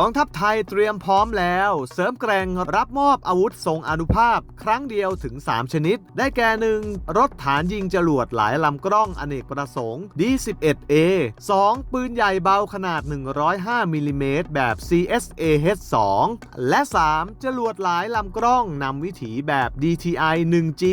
กองทัพไทยเตรียมพร้อมแล้ว เสริมแกร่งรับมอบอาวุธทรงอนุภาพ ครั้งเดียวถึง 3 ชนิด ได้แก่หนึ่งรถฐานยิงจรวดหลายลำกล้องอเนกประสงค์ D11A 2 ปืนใหญ่เบาขนาด 105มิลลิเมตรแบบ CSA H2 และ 3 จรวดหลายลำกล้องนำวิถีแบบ DTI 1G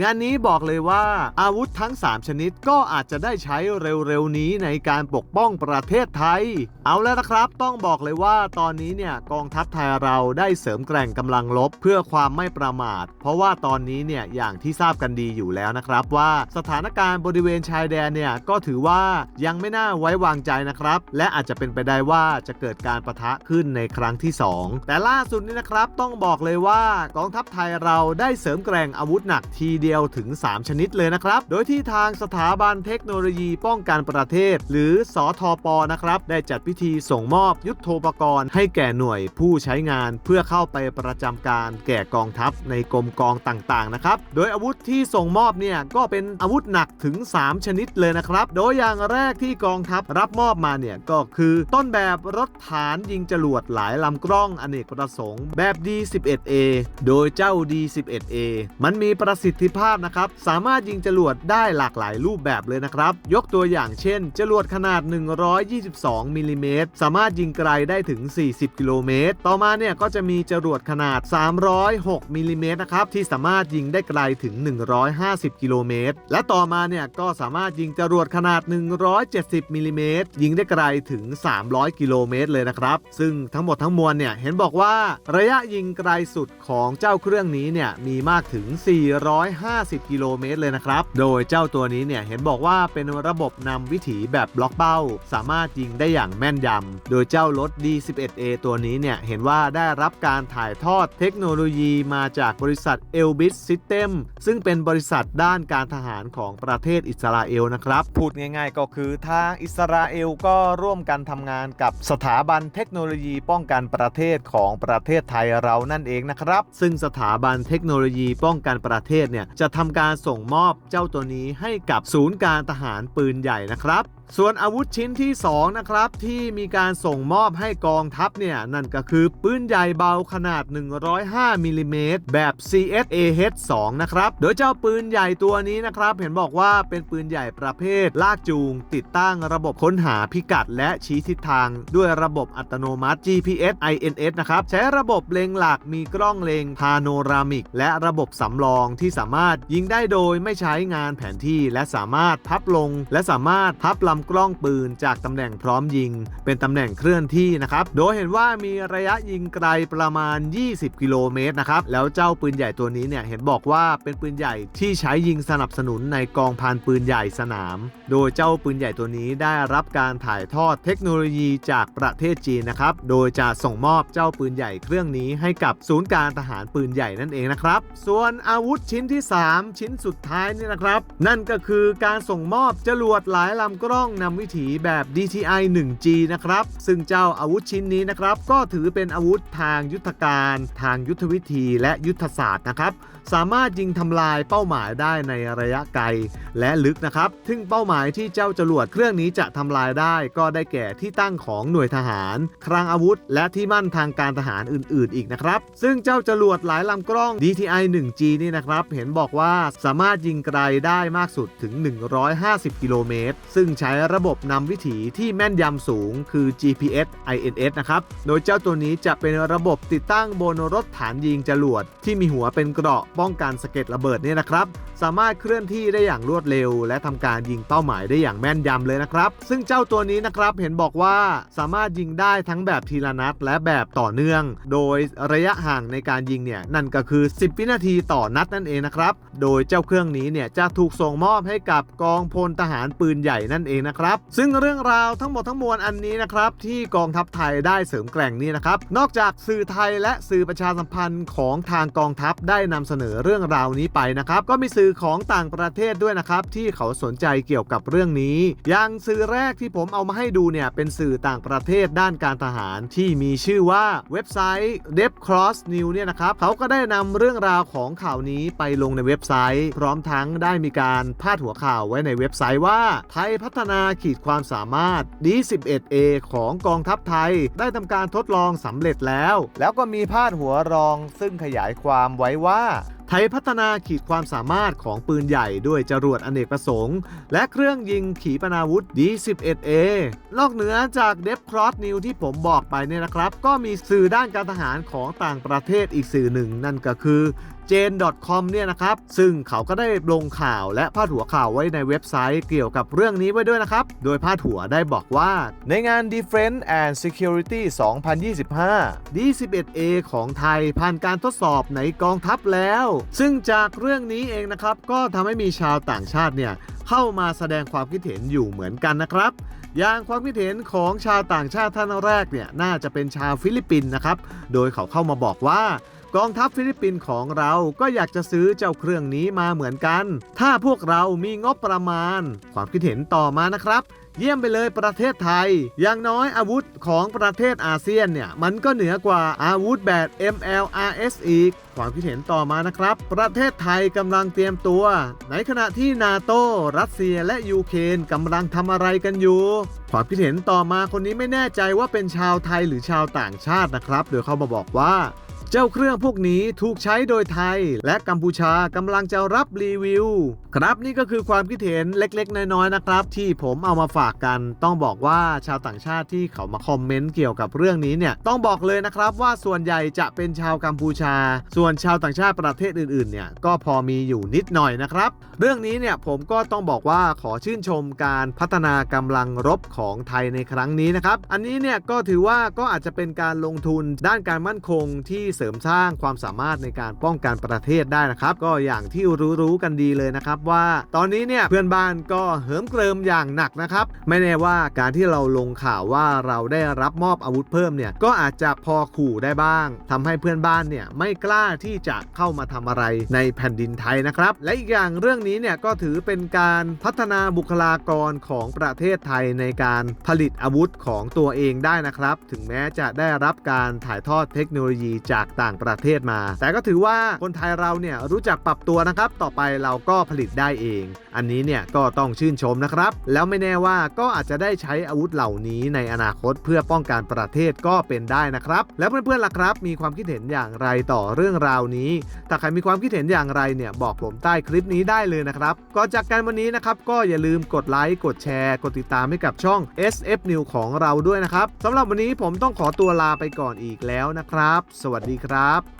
งานนี้บอกเลยว่า อาวุธทั้ง 3 ชนิดก็อาจจะได้ใช้เร็วๆนี้ในการปกป้องประเทศไทย เอาแล้วนะครับต้องบอกเลยว่าตอนนี้เนี่ยกองทัพไทยเราได้เสริมแกร่งกำลังลบเพื่อความไม่ประมาท เพราะว่าตอนนี้เนี่ยอย่างที่ทราบกันดีอยู่แล้วนะครับ ว่าสถานการณ์บริเวณชายแดนเนี่ยก็ถือว่ายังไม่น่าไว้วางใจนะครับ และอาจจะเป็นไปได้ว่าจะเกิดการประทะขึ้นในครั้งที่ 2 แต่ล่าสุดนี้นะครับต้องบอกเลยว่ากองทัพไทยเราได้เสริมแกร่งอาวุธหนักทีเดียวถึง 3 ชนิดเลยนะครับ โดยที่ทางสถาบันเทคโนโลยีป้องกันประเทศ หรือสอทอปนะครับได้จัดพิธีส่งมอบยุทโธปกรณ์ให้แก่หน่วยผู้ใช้งานเพื่อเข้าไปประจำการแก่กองทัพในกรมกองต่างๆนะครับ โดยอาวุธที่ส่งมอบเนี่ยก็เป็นอาวุธหนักถึง 3 ชนิดเลยนะครับ โดยอย่างแรกที่กองทัพรับมอบมาเนี่ยก็คือต้นแบบรถฐานยิงจรวดหลายลำกล้องอเนกประสงค์แบบ D11A โดยเจ้า D11A มันมีประสิทธิภาพนะครับ สามารถยิงจรวดได้หลากหลายรูปแบบเลยนะครับ ยกตัวอย่างเช่น จรวดขนาด 122มิลลิเมตรสามารถยิงไกลได้ถึง 40 กิโลเมตร ต่อมาเนี่ยก็จะมีจรวดขนาด 306 มิลลิเมตรนะครับ ที่สามารถยิงได้ไกลถึง 150 กิโลเมตร และต่อมาเนี่ยก็สามารถยิงจรวดขนาด 170 มิลลิเมตร ยิงได้ไกลถึง 300 กิโลเมตรเลยนะครับ ซึ่งทั้งหมดทั้งมวลเนี่ยเห็นบอกว่าระยะยิงไกลสุดของเจ้าเครื่องนี้เนี่ยมีมากถึง 450 กิโลเมตรเลยนะครับ โดยเจ้าตัวนี้เนี่ยเห็นบอกว่าเป็นระบบนำวิถีแบบบล็อกเป้า สามารถยิงได้อย่างแม่นยำโดยเจ้ารถ D11A ตัวนี้เนี่ย เห็นว่าได้รับการถ่ายทอดเทคโนโลยีมาจากบริษัท Elbit System ซึ่งเป็นบริษัทด้านการทหารของประเทศอิสราเอลนะครับ พูดง่ายๆก็คือทางอิสราเอลก็ร่วมกันทำงานกับสถาบันเทคโนโลยีป้องกันประเทศของประเทศไทยเรานั่นเองนะครับ ซึ่งสถาบันเทคโนโลยีป้องกันประเทศเนี่ยจะทำการส่งมอบเจ้าตัวนี้ให้กับศูนย์การทหารปืนใหญ่นะครับ ส่วนอาวุธชิ้นที่ 2 นะครับ ที่มีการส่งมอบให้กองทัพเนี่ย นั่นก็คือปืนใหญ่เบาขนาด 105มิลลิเมตรแบบ CSAH2 นะครับ โดยเจ้าปืนใหญ่ตัวนี้นะครับ เห็นบอกว่าเป็นปืนใหญ่ประเภท ลากจูง ติดตั้งระบบค้นหาพิกัด และชี้ทิศทาง ด้วยระบบอัตโนมัติ GPS INS นะครับ ใช้ระบบเล็งหลักมีกล้องเล็งพาโนรามิก และระบบสำรองที่สามารถยิงได้โดยไม่ใช้งานแผนที่ และสามารถพับลง และสามารถพับลำกล้องปืนจากตำแหน่งพร้อมยิง เป็นตำแหน่งเคลื่อนที่นะครับ โดยเห็นว่ามีระยะยิงไกลประมาณ 20 กิโลเมตรนะครับ แล้วเจ้าปืนใหญ่ตัวนี้เนี่ยเห็นบอกว่าเป็นปืนใหญ่ที่ใช้ยิงสนับสนุนในกองพันปืนใหญ่สนาม โดยเจ้าปืนใหญ่ตัวนี้ได้รับการถ่ายทอดเทคโนโลยีจากประเทศจีนนะครับ โดยจะส่งมอบเจ้าปืนใหญ่เครื่องนี้ให้กับศูนย์การทหารปืนใหญ่นั่นเองนะครับ ส่วนอาวุธชิ้นที่ 3 ชิ้นสุดท้ายนี่นะครับ นั่นก็คือการส่งมอบจรวดหลายลำกล้ององนำวิถีแบบ DTI 1G นะครับ ซึ่งเจ้าอาวุธชิ้นนี้นะครับ ก็ถือเป็นอาวุธทางยุทธการ ทางยุทธวิธีและยุทธศาสตร์นะครับ สามารถยิงทำลายเป้าหมายได้ในระยะไกลและลึกนะครับ ซึ่งเป้าหมายที่เจ้าจรวดเครื่องนี้จะทำลายได้ ก็ได้แก่ที่ตั้งของหน่วยทหาร คลังอาวุธ และที่มั่นทางการทหารอื่น ๆ อีกนะครับ ซึ่งเจ้าจรวดหลายลำกล้อง DTI 1G นี่นะครับ เห็นบอกว่าสามารถยิงไกลได้มากสุดถึง 150 กิโลเมตร ซึ่งใช้ระบบนำวิถีที่แม่นยำสูง คือ GPS INS นะครับ โดยเจ้าตัวนี้จะเป็นระบบติดตั้งบนรถฐานยิงจรวด ที่มีหัวเป็นเกราะป้องกันสะเก็ดระเบิดเนี่ยนะครับ สามารถเคลื่อนที่ได้อย่างรวดเร็ว และทำการยิงเป้าหมายได้อย่างแม่นยำเลยนะครับ ซึ่งเจ้าตัวนี้นะครับเห็นบอกว่าสามารถยิงได้ทั้งแบบทีละนัดและแบบต่อเนื่อง โดยระยะห่างในการยิงเนี่ยนั่นก็คือ 10 วินาทีต่อนัดนั่นเองนะครับ โดยเจ้าเครื่องนี้เนี่ยจะถูกส่งมอบให้กับกองพลทหารปืนใหญ่นั่นเองนะครับ ซึ่งเรื่องราวทั้งหมดทั้งมวลอันนี้นะครับที่กองทัพไทยได้เสริมแกร่งนี่นะครับ นอกจากสื่อไทยและสื่อประชาสัมพันธ์ของทางกองทัพได้นำเสนอเรื่องราวนี้ไปนะครับ ก็มีสื่อของต่างประเทศด้วยนะครับที่เขาสนใจเกี่ยวกับเรื่องนี้ อย่างสื่อแรกที่ผมเอามาให้ดูเนี่ยเป็นสื่อต่างประเทศด้านการทหารที่มีชื่อว่าเว็บไซต์ d e p Cross News เนี่ยนะครับเขาก็ได้นำเรื่องราวของข่าวนี้ไปลงในเว็บไซต์ พร้อมทั้งได้มีการพาดหัวข่าวไว้ในเว็บไซต์ว่าไทยพัฒนานาขีดความสามารถ D11A ของกองทัพไทย ได้ทำการทดลองสำเร็จแล้ว แล้วก็มีพาดหัวรองซึ่งขยายความไว้ว่าไทยพัฒนาขีดความสามารถของปืนใหญ่ด้วยจรวดอเนกประสงค์ และเครื่องยิงขีปนาวุธ D11A นอกเหนือจากเดฟครอสนิวที่ผมบอกไปเนี่ยนะครับ ก็มีสื่อด้านการทหารของต่างประเทศอีกสื่อหนึ่ง นั่นก็คือ jane.com เนี่ยนะครับ ซึ่งเขาก็ได้ลงข่าวและพาดหัวข่าวไว้ในเว็บไซต์เกี่ยวกับเรื่องนี้ไว้ด้วยนะครับ โดยพาดหัวได้บอกว่า ในงาน Defense and Security 2025 D11A ของไทยผ่านการทดสอบในกองทัพแล้ว ซึ่งจากเรื่องนี้เองนะครับ ก็ทำให้มีชาวต่างชาติเนี่ยเข้ามาแสดงความคิดเห็นอยู่เหมือนกันนะครับอย่างความคิดเห็นของชาวต่างชาติท่านแรกเนี่ยน่าจะเป็นชาวฟิลิปปินส์นะครับ โดยเขาเข้ามาบอกว่า กองทัพฟิลิปปินส์ของเราก็อยากจะซื้อเจ้าเครื่องนี้มาเหมือนกัน ถ้าพวกเรามีงบประมาณ ความคิดเห็นต่อมานะครับเยี่ยมไปเลยประเทศไทย อย่างน้อยอาวุธของประเทศอาเซียนเนี่ย มันก็เหนือกว่าอาวุธแบบ MLRS อีก ความคิดเห็นต่อมานะครับ ประเทศไทยกำลังเตรียมตัว ในขณะที่นาโตรัสเซียและยูเครนกำลังทำอะไรกันอยู่ ความคิดเห็นต่อมาคนนี้ไม่แน่ใจว่าเป็นชาวไทยหรือชาวต่างชาตินะครับ โดยเขามาบอกว่า เจ้าเครื่องพวกนี้ถูกใช้โดยไทย และกัมพูชากำลังจะรับรีวิว ครับนี่ก็คือความคิดเห็นเล็กๆ น้อยๆนะครับ ที่ผมเอามาฝากกันต้องบอกว่าชาวต่างชาติที่เขามาคอมเมนต์เกี่ยวกับเรื่องนี้เนี่ยต้องบอกเลยนะครับว่าส่วนใหญ่จะเป็นชาวกัมพูชา ส่วนชาวต่างชาติประเทศอื่นๆเนี่ยก็พอมีอยู่นิดหน่อยนะครับ เรื่องนี้เนี่ยผมก็ต้องบอกว่าขอชื่นชมการพัฒนากำลังรบของไทยในครั้งนี้นะครับอันนี้เนี่ยก็ถือว่าก็อาจจะเป็นการลงทุนด้านการมั่นคงที่เสริมสร้างความสามารถในการป้องกันประเทศได้นะครับ ก็อย่างที่รู้ๆกันดีเลยนะครับว่า ตอนนี้เนี่ยเพื่อนบ้านก็เหิมเกริมอย่างหนักนะครับ ไม่แน่ว่าการที่เราลงข่าวว่าเราได้รับมอบอาวุธเพิ่มเนี่ยก็อาจจะพอขู่ได้บ้างทำให้เพื่อนบ้านเนี่ยไม่กล้าที่จะเข้ามาทำอะไรในแผ่นดินไทยนะครับ และอีกอย่างเรื่องนี้เนี่ยก็ถือเป็นการพัฒนาบุคลากรของประเทศไทยในการผลิตอาวุธของตัวเองได้นะครับ ถึงแม้จะได้รับการถ่ายทอดเทคโนโลยีจากต่างประเทศมา แต่ก็ถือว่าคนไทยเราเนี่ยรู้จักปรับตัวนะครับ ต่อไปเราก็ผลิตได้เอง อันนี้เนี่ยก็ต้องชื่นชมนะครับ แล้วไม่แน่ว่าก็อาจจะได้ใช้อาวุธเหล่านี้ในอนาคตเพื่อป้องกันประเทศก็เป็นได้นะครับ แล้วเพื่อนๆล่ะครับ มีความคิดเห็นอย่างไรต่อเรื่องราวนี้ ถ้าใครมีความคิดเห็นอย่างไรเนี่ยบอกผมใต้คลิปนี้ได้เลยนะครับ ก่อนจากกันวันนี้นะครับก็อย่าลืมกดไลค์กดแชร์ กดติดตามให้กับช่อง SF New ของเราด้วยนะครับสำหรับวันนี้ผมต้องขอตัวลาไปก่อนอีกแล้วนะครับ สวัสดีครับ